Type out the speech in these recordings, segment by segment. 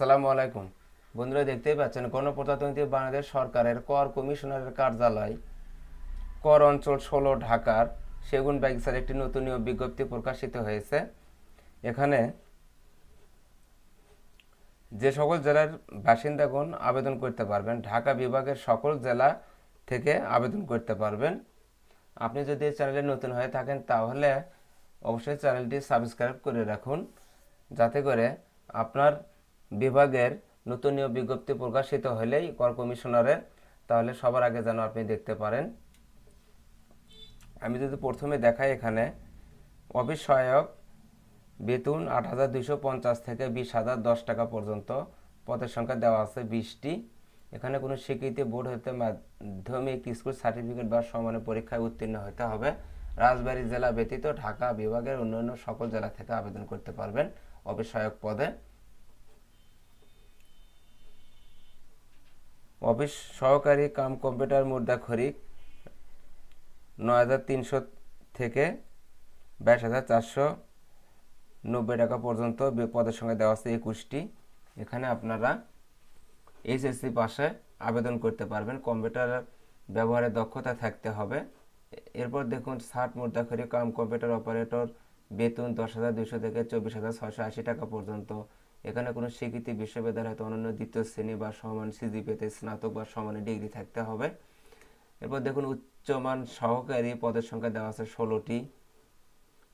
আসসালামু আলাইকুম। বন্ধুরা, দেখতেই পাচ্ছেন, গণপ্রজাতন্ত্রী বাংলাদেশ সরকারের কর কমিশনারের কার্যালয়, কর অঞ্চল ষোলো, ঢাকার সেগুন বাগিচার একটি নতুন নিয়োগ বিজ্ঞপ্তি প্রকাশিত হয়েছে। এখানে যে সকল জেলার বাসিন্দাগণ আবেদন করতে পারবেন, ঢাকা বিভাগের সকল জেলা থেকে আবেদন করতে পারবেন। আপনি যদি চ্যানেলে নতুন হয়ে থাকেন, তাহলে অবশ্যই চ্যানেলটি সাবস্ক্রাইব করে রাখুন, যাতে করে আপনার বিভাগের নতুন নিয়োগ বিজ্ঞপ্তি প্রকাশিত হলেই কর কমিশনারের, তাহলে সবার আগে যেন আপনি দেখতে পারেন। আমি যদি প্রথমে দেখাই এখানে, অফিস সহায়ক বেতন আট হাজার দুইশো পঞ্চাশ থেকে বিশ হাজার দশ টাকা পর্যন্ত, পদের সংখ্যা দেওয়া আছে বিশটি। এখানে কোনো স্বীকৃতি বোর্ড হতে মাধ্যমিক স্কুল সার্টিফিকেট বা সমানের পরীক্ষায় উত্তীর্ণ হতে হবে। রাজবাড়ী জেলা ব্যতীত ঢাকা বিভাগের অন্যান্য সকল জেলা থেকে আবেদন করতে পারবেন অফিস সহায়ক পদে। অফিস সহকারী কাম কম্পিউটার মুদ্রা খরিক নয় হাজার তিনশো থেকে বাইশ হাজার চারশো নব্বই টাকা পর্যন্ত পদের সঙ্গে দেওয়া আছে একুশটি। এখানে আপনারা এইচএসসি পাশে আবেদন করতে পারবেন। কম্পিউটার ব্যবহারের দক্ষতা থাকতে হবে। এরপর দেখুন, ষাট মুদ্রাক্ষরী কাম কম্পিউটার অপারেটর, বেতন দশ হাজার দুশো থেকে চব্বিশ হাজার ছয়শো আশি টাকা পর্যন্ত এখানে কোনো স্বীকৃতি বিশ্ববিদ্যালয় হয়তো অন্যান্য দ্বিতীয় শ্রেণি বা সমান সিজিপিতে স্নাতক বা সমানের ডিগ্রি থাকতে হবে। এরপর দেখুন, উচ্চমান সহকারী পদের সংখ্যা দেওয়া আছে ষোলোটি।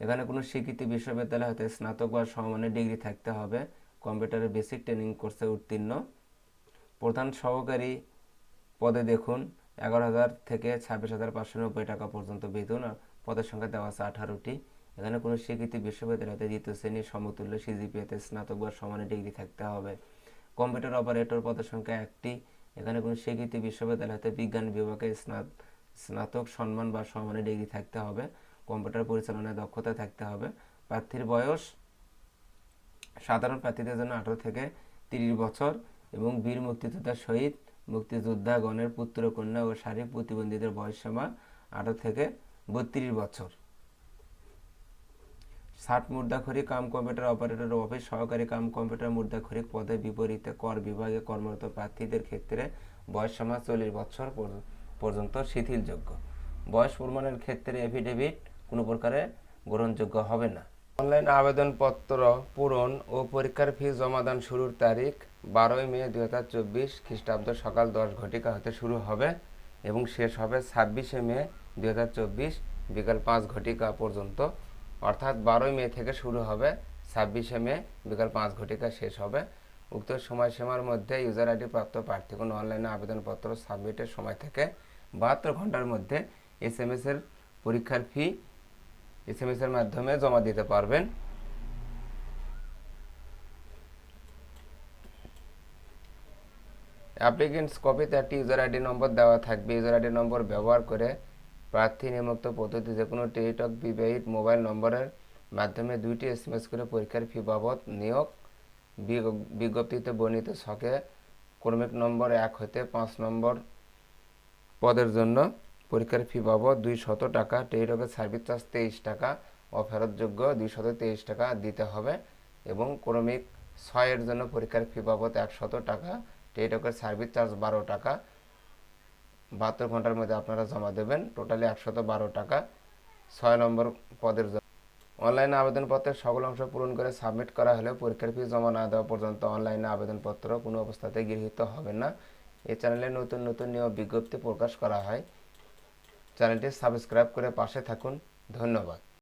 এখানে কোনো স্বীকৃতি বিশ্ববিদ্যালয় হতে স্নাতক বা সমমানের ডিগ্রি থাকতে হবে। কম্পিউটারের বেসিক ট্রেনিং কোর্সে উত্তীর্ণ। প্রধান সহকারী পদে দেখুন, এগারো হাজার থেকে ছাব্বিশ হাজার পাঁচশো নব্বই টাকা পর্যন্ত বেতন পদের সংখ্যা দেওয়া আছে আঠারোটি। এখানে কোনো স্বীকৃতি বিশ্ববিদ্যালয়তে দ্বিতীয় শ্রেণির সমতুল্য সিজিপিএতে স্নাতক বা সমানের ডিগ্রি থাকতে হবে। কম্পিউটার অপারেটর পদের সংখ্যা একটি। এখানে কোনো স্বীকৃতি বিশ্ববিদ্যালয়তে বিজ্ঞান বিভাগে স্না- স্নাতক সম্মান বা সমানের ডিগ্রি থাকতে হবে। কম্পিউটার পরিচালনায় দক্ষতা থাকতে হবে। প্রার্থীর বয়স সাধারণ প্রার্থীদের জন্য আঠারো থেকে তিরিশ বছর এবং বীর মুক্তিযোদ্ধার শহীদ মুক্তিযোদ্ধাগণের পুত্র, কন্যা ও শারীরিক প্রতিবন্ধীদের বয়স সীমা আঠারো থেকে বত্রিশ বছর। ষাট মুদ্রাক্ষরী কাম কম্পিউটার অপারেটর অফিস সহকারী কাম কম্পিউটার মুদ্রাক্ষরী পদে বিপরীতে কর বিভাগে কর্মরত প্রার্থীদের ক্ষেত্রে বয়স সমাজ চল্লিশ বছর পর- পর্যন্ত শিথিলযোগ্য। বয়স প্রমাণের ক্ষেত্রে এফিডেভিট কোনো প্রকারে গ্রহণযোগ্য হবে না। অনলাইন আবেদনপত্র পূরণ ও পরীক্ষার ফি জমাদান শুরুর তারিখ বারোই মে দু হাজার চব্বিশ খ্রিস্টাব্দ সকাল দশ ঘটিকা হতে শুরু হবে এবং শেষ হবে ছাব্বিশে মে দু হাজার চব্বিশ বিকাল পাঁচ ঘটিকা পর্যন্ত অর্থাৎ বারোই মে থেকে শুরু হবে, ছাব্বিশে মে বিকাল পাঁচ ঘটিকা শেষ হবে। উক্ত সময়সীমার মধ্যে ইউজার আইডি প্রাপ্ত প্রার্থী কোনো অনলাইনে আবেদনপত্র সাবমিটের সময় থেকে বাহাত্তর ঘণ্টার মধ্যে এস এম এর পরীক্ষার ফি এস এম এর মাধ্যমে জমা দিতে পারবেন। অ্যাপ্লিকেন্টস কপিতে একটি ইউজার আইডি নম্বর দেওয়া থাকবে। ইউজার আইডি নম্বর ব্যবহার করে প্রার্থী নিম্নোক্ত পদ্ধতি যে কোনো টেলিটক বিবাহিত মোবাইল নম্বরের মাধ্যমে দুইটি এস এম এস করে পরীক্ষার ফি বাবদ নিয়োগ বিজ্ঞ- বিজ্ঞপ্তিতে বর্ণিত ছকে ক্রমিক নম্বর এক হতে পাঁচ নম্বর পদের জন্য পরীক্ষার ফি বাবদ দুই শত টাকা, টেলিটকের সার্ভিস চার্জ তেইশ টাকা ও ফেরতযোগ্য দুই শত তেইশ টাকা দিতে হবে এবং ক্রমিক ছয়ের জন্য পরীক্ষার ফি বাবদ একশত টাকা, টেলিটকের সার্ভিস চার্জ বারো টাকা বাহাত্তর ঘণ্টার মধ্যে আপনারা জমা দেবেন। টোটালি একশত বারো টাকা। ছয় নম্বর পদের জন্য। অনলাইনে আবেদনপত্রের সকল অংশ পূরণ করে সাবমিট করা হলে পরীক্ষার ফি জমা না দেওয়া পর্যন্ত অনলাইনে আবেদনপত্র কোনো অবস্থাতে গৃহীত হবে না। এই চ্যানেলে নতুন নতুন নিয়ম বিজ্ঞপ্তি প্রকাশ করা হয়। চ্যানেলটি সাবস্ক্রাইব করে পাশে থাকুন। ধন্যবাদ।